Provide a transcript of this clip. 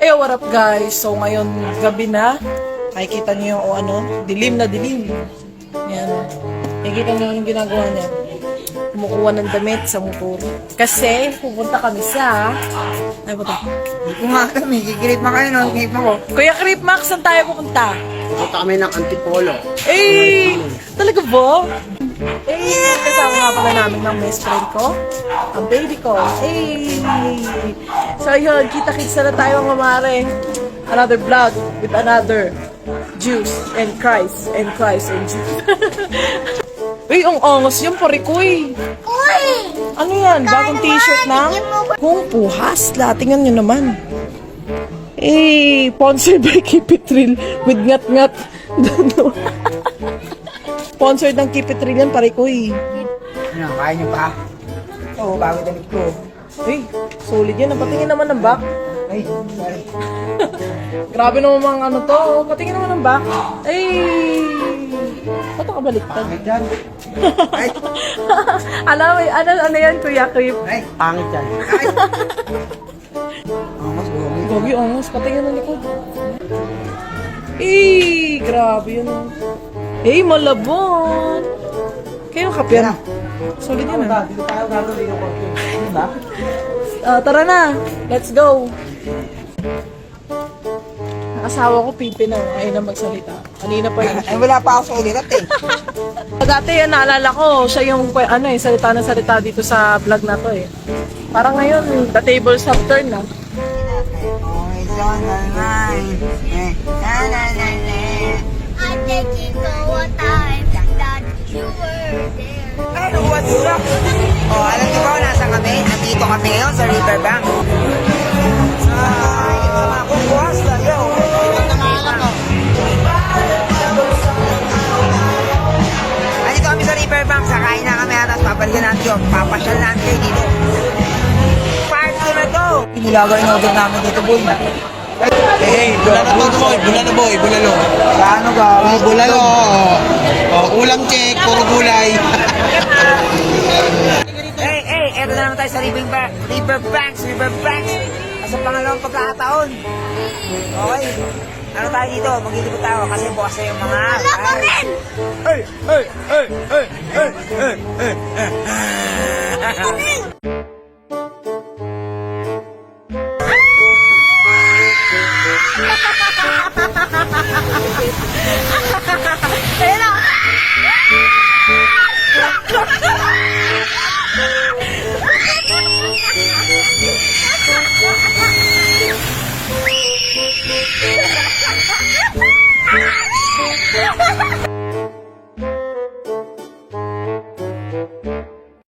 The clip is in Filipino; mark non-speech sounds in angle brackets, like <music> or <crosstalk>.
Hey, what up guys? So ngayon gabi na. Nakikita niyo yung o ano, dilim na dilim. Yan. Nakikita niyo yung ginagawa niya. Kumukuha ng damit sa motor. Kasi pupunta kami sa... Ay, ba ito? Kung nga kami, kikilip na kayo nun, kikilip ako. Kuya Creep Max, saan tayo pupunta? Pupunta kami ng Antipolo. Eh! Talaga ba? Eh, kasama nga pala namin ng best friend ko. Ang baby ko. Eh! So yun, kita-kits na tayo mga mare. Another vlog with another juice and Christ and Christ and juice. <laughs> Uy, ang angas yung parikoy. Uy! Ano yan? Bagong t-shirt na? Kung puhas, la. Tingnan nyo naman. Eh, sponsored by Kipitril with ngat-ngat. <laughs> sponsored ng Kipitril yan, pare ko eh. Ano, kaya niyo pa? Oo, bago damit ko. Eh, solid yan. Patingin naman ng back. Ay, sorry. <laughs> Grabe naman mga ano to. oh. Patingin naman ng back. Eh, ba't ka baliktad? <laughs> Ay, dyan. Ay, Alam mo, ano, ano yan, Kuya Creep? ay, Pangit yan. ay. Oh, mas gumi. Gogi, angas. Patingin ng likod. Eh, grabe yun. oh. Eh, malabon. Kayo kapyan. Solid yan ah. Dito tayo gagawin yung? Ah, tara na. Let's go. Ang asawa ko, pipi na. Ayaw na magsalita. Kanina pa yun. Ay, <laughs> wala pa ako sa ulirat eh. <laughs> Dati yan, naalala ko, siya yung ano eh, salita na salita dito sa vlog na to eh. Parang ngayon, the tables have turned na. Oh, it's on Ano, what's up? Oh, alam niyo ba nasaan kami? Nandito kami ngayon sa Riverbank. Sa mga kukuhas na yun. Kami sa Riverbank. Sakain na kami at babalikan natin yun. Papasyal natin dito. Part 2 na to. Pinilagaw yung order namin dito, boy. Hey, bulalo to boy, bulalo boy, bulalo. Sa ano ka? Oh, bulalo. Oh, oh, ulam check, puro gulay. <laughs> Hey, hey, eto na naman tayo sa Riverbank, Riverbanks, Riverbanks. Sa pangalawang pagkakataon. Okay. Ano tayo dito? Maglilibot tayo kasi bukas na yung mga... Wala pa rin! Hey, hey, hey, hey, hey, hey, hey, hey. Yun?